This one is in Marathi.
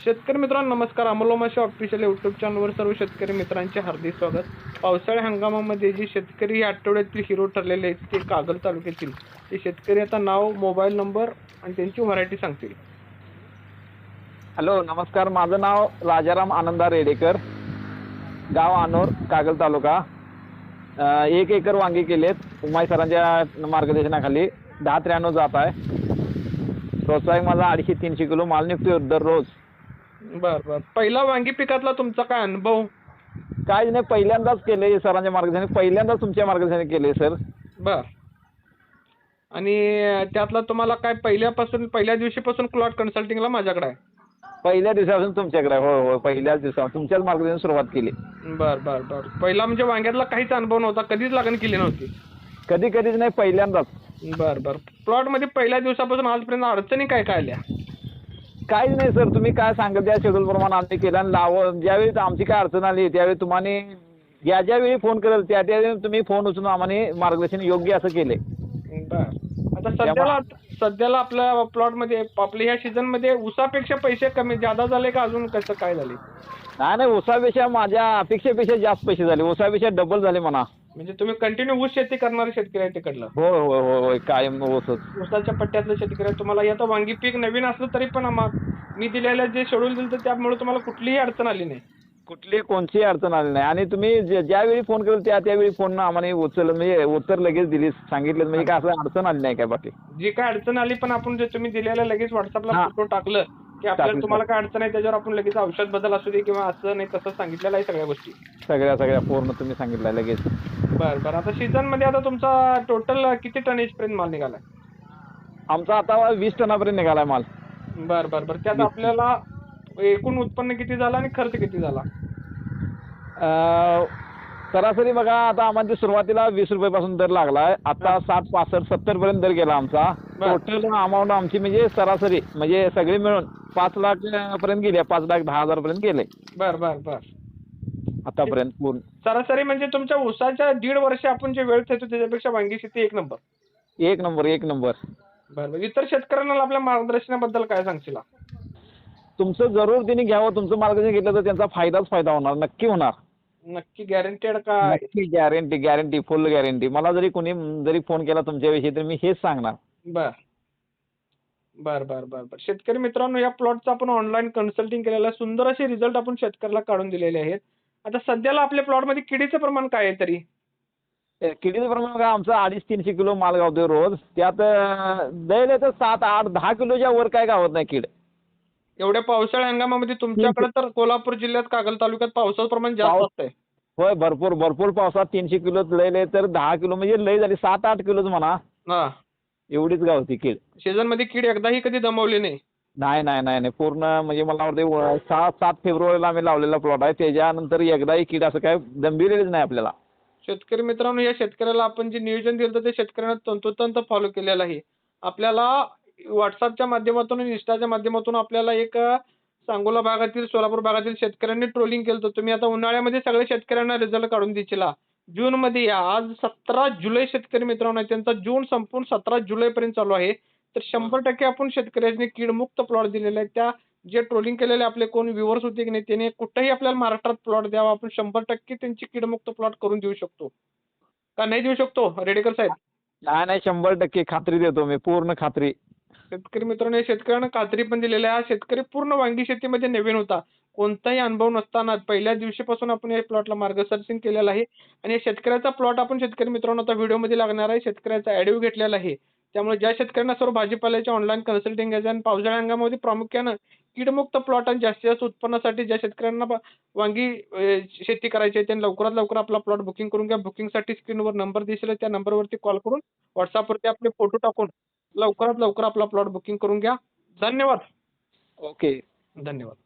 शेतकरी मित्रांनो नमस्कार. अमोलोमाशी ऑफिशियल यूट्यूब चॅनलवर सर्व शेतकरी मित्रांचे हार्दिक स्वागत. पावसाळी हंगामामध्ये जे शेतकरी या आठवड्यातील हिरो ठरलेले आहेत ते कागल तालुक्यातील. ते शेतकरी आता नाव मोबाईल नंबर आणि त्यांची व्हरायटी सांगतील. हॅलो नमस्कार. माझं नाव राजाराम आनंदा रेडेकर. गाव आनोर कागल तालुका. एक एकर वांगी केलेत. उमाई सरांच्या मार्गदर्शनाखाली दहा त्र्याण्णव जात आहे. प्रोत्साहक माझा अडीचशे तीनशे किलो माल निघतोय दररोज. बर बर. पहिला वांगी पिकातला तुमचा काय अनुभव? काहीच नाही पहिल्यांदाच केले सरांच्या मार्गदर्शन पहिल्यांदाच तुमच्या मार्गदर्शन केले सर. बर. आणि त्यातला तुम्हाला काय पहिल्यापासून पहिल्या दिवशीपासून क्लॉट कन्सल्टिंगला माझ्याकडे आहे? पहिल्या दिवसापासून तुमच्याकडे. होय होय पहिल्याच दिवसा तुमच्याच मार्गदर्शन सुरुवात केली. बर बर बर. पहिला म्हणजे वांग्यातला काहीच अनुभव नव्हता. कधीच लागण केली नव्हती. कधी कधीच नाही पहिल्यांदाच. बर बर. प्लॉटमध्ये पहिल्या दिवसापासून आजपर्यंत अडचणी काय काय आल्या? काहीच नाही सर. तुम्ही काय सांगत त्या शेड्यूल प्रमाणे आम्ही केलं आणि लाव. ज्यावेळी आमची काय अडचण आली त्यावेळी तुम्हाला ज्या ज्यावेळी फोन करेल त्या त्यावेळी तुम्ही फोन उचलून आम्हाला मार्गदर्शन योग्य असं केले. आता सध्याला सध्याला आपल्या प्लॉटमध्ये आपल्या ह्या सीझनमध्ये ऊसापेक्षा पैसे कमी जादा झाले का अजून कसं काय झाले? नाही नाही ऊसापेक्षा माझ्या अपेक्षेपेक्षा जास्त पैसे झाले. ऊसापेक्षा डबल झाले म्हणा. म्हणजे तुम्ही कंटिन्यू ऊस शेती करणारे शेतकरी आहे तिकडलं. होय होय होय होय कायम ऊसच. ऊसाच्या पट्ट्यातले शेतकरी आहे. तुम्हाला आता वांगी पीक नवीन असलं तरी पण आम्हा मी दिलेलं जे शेड्यूल दिलं तर त्यामुळे तुम्हाला कुठलीही अडचण आली नाही. कुठली कोणतीही अडचण आली नाही. आणि तुम्ही ज्या- ज्यावेळी फोन करेल त्या त्यावेळी फोन आम्हाला उचल म्हणजे उत्तर लगेच दिली सांगितलं. म्हणजे काय असं अडचण आली नाही काय बाकी? जी काय अडचण आली पण आपण जे तुम्ही दिलेलं लगेच व्हॉट्सअपला हा. फोटो टाकलं की आपल्याला. तुम्हाला काय अडचण आहे त्याच्यावर आपण लगेच औषध बदल असू दे किंवा असं नाही तसं सांगितलेलं आहे सगळ्या गोष्टी. सगळ्या सगळ्या पूर्ण तुम्ही सांगितलं लगेच. बरं बरं. आता सीझनमध्ये आता तुमचा टोटल किती टनेज पर्यंत माल निघालाय? आमचा आता वीस टनापर्यंत निघालाय माल. बरं बरं बरं. त्यात आपल्याला एकूण उत्पन्न किती झालं आणि खर्च किती झाला? सरासरी बघा आता आम्हाला सुरुवातीला वीस रुपयापासून दर लागलाय आता साठ पासष्ट सत्तर पर्यंत दर गेला आमचा. टोटल अमाऊंट आमची म्हणजे सरासरी म्हणजे सगळी मिळून पाच लाख पर्यंत गेली. पाच लाख दहा हजार पर्यंत गेले. बरं बरं बरं. आतापर्यंत पूर्ण. सरासरी म्हणजे तुमच्या ऊसाच्या दीड वर्ष आपण जे वेळ देतो त्याच्यापेक्षा वांगी शेती एक नंबर. एक नंबर एक नंबर. बरं बरं इतर शेतकऱ्यांना आपल्या मार्गदर्शनाबद्दल काय सांगशील? तुमचं जरूर त्यांनी घ्यावं तुमचं मार्गदर्शन घेतलं तर त्यांचा फायदाच फायदा होणार नक्की होणार. नक्की गॅरंटेड का? नक्की गॅरंटी गॅरंटी फुल गॅरंटी मला जरी कोणी जरी फोन केला तुमच्याविषयी तर मी हेच सांगणार. बर. बर बर बर बर. शेतकरी मित्रांनो या प्लॉटचं आपण ऑनलाईन कन्सल्टिंग केलेलं आहे. सुंदर असे रिझल्ट आपण शेतकऱ्याला काढून दिलेले आहेत. आता सध्याला आपल्या प्लॉटमध्ये किडीचं प्रमाण काय आहे तरी? किडीचं प्रमाण बघा आमचं अडीच तीनशे किलो माल गावतोय रोज. त्यात दैल तर सात आठ दहा किलोच्या वर काय गावत नाही कीड. एवढ्या पावसाळी हंगामामध्ये तुमच्याकडे तर कोल्हापूर जिल्ह्यात कागल तालुक्यात पावसाचं प्रमाण जास्त असतंय. होय भरपूर भरपूर पावसात तीनशे किलो लय लय तर दहा किलो म्हणजे लय झाली. सात आठ किलोच म्हणा. हा. एवढीच गावती कीड. सीझनमध्ये कीड एकदाही कधी दमवली नाही. नाही नाही नाही नाही. पूर्ण म्हणजे मला वाटते सहा सात फेब्रुवारीला आम्ही लावलेला प्लॉट आहे. त्याच्यानंतर एकदाही कीड असं काय दंबिलेलीच नाही आपल्याला. शेतकरी मित्रांनो या शेतकऱ्याला आपण जे नियोजन दिलं ते शेतकऱ्यांना तंतोतंत फॉलो केलेलं आहे. आपल्याला व्हॉट्सअपच्या माध्यमातून आणि इंस्टाच्या माध्यमातून आपल्याला एक सांगोला भागातील सोलापूर भागातील शेतकऱ्यांनी ट्रोलिंग केलं होतं. तुम्ही आता उन्हाळ्यामध्ये सगळ्या शेतकऱ्यांना रिझल्ट काढून दिला जून मध्ये या. आज सतरा जुलै शेतकरी मित्रांनो आहे, त्यांचा जून संपून सतरा जुलै पर्यंत चालू आहे. तर शंभर टक्के आपण शेतकऱ्यांनी कीडमुक्त प्लॉट दिलेले आहेत त्या जे ट्रोलिंग केलेले आपले कोण व्ह्युअर्स होते की नाही त्याने कुठेही आपल्याला महाराष्ट्रात प्लॉट द्यावा. आपण शंभर टक्के त्यांची कीडमुक्त प्लॉट करून देऊ शकतो. का नाही देऊ शकतो रेडेकर साहेब? नाही नाही शंभर टक्के खात्री देतो मी. पूर्ण खात्री. शेतकरी मित्रांनो शेतकऱ्यांना खात्री पण दिलेली आहे. हा शेतकरी पूर्ण वांगी शेतीमध्ये नवीन होता. कोणताही अनुभव नसताना पहिल्या दिवशीपासून आपण या प्लॉटला मार्गदर्शन केलेलं आहे. आणि या शेतकऱ्याचा प्लॉट आपण शेतकरी मित्रांनो आता व्हिडिओमध्ये लागणार आहे. शेतकऱ्याचा ॲडिओ घेतलेला आहे. त्यामुळे ज्या शेतकऱ्यांना सर्व भाजीपाल्याचे ऑनलाईन कन्सल्टिंग घ्यायचं आणि पावसाळ्या हंगामामध्ये प्रामुख्यानं कीडमुक्त प्लॉट आणि जास्तीत जास्त उत्पन्नासाठी ज्या शेतकऱ्यांना वांगी शेती करायची आहे त्यांनी लवकरात लवकर आपला प्लॉट बुकिंग करून घ्या. बुकिंगसाठी स्क्रीनवर नंबर दिसेल त्या नंबरवरती कॉल करून व्हॉट्सअपवरती आपले फोटो टाकून लवकरात लवकर आपला प्लॉट बुकिंग करून घ्या. धन्यवाद. ओके धन्यवाद.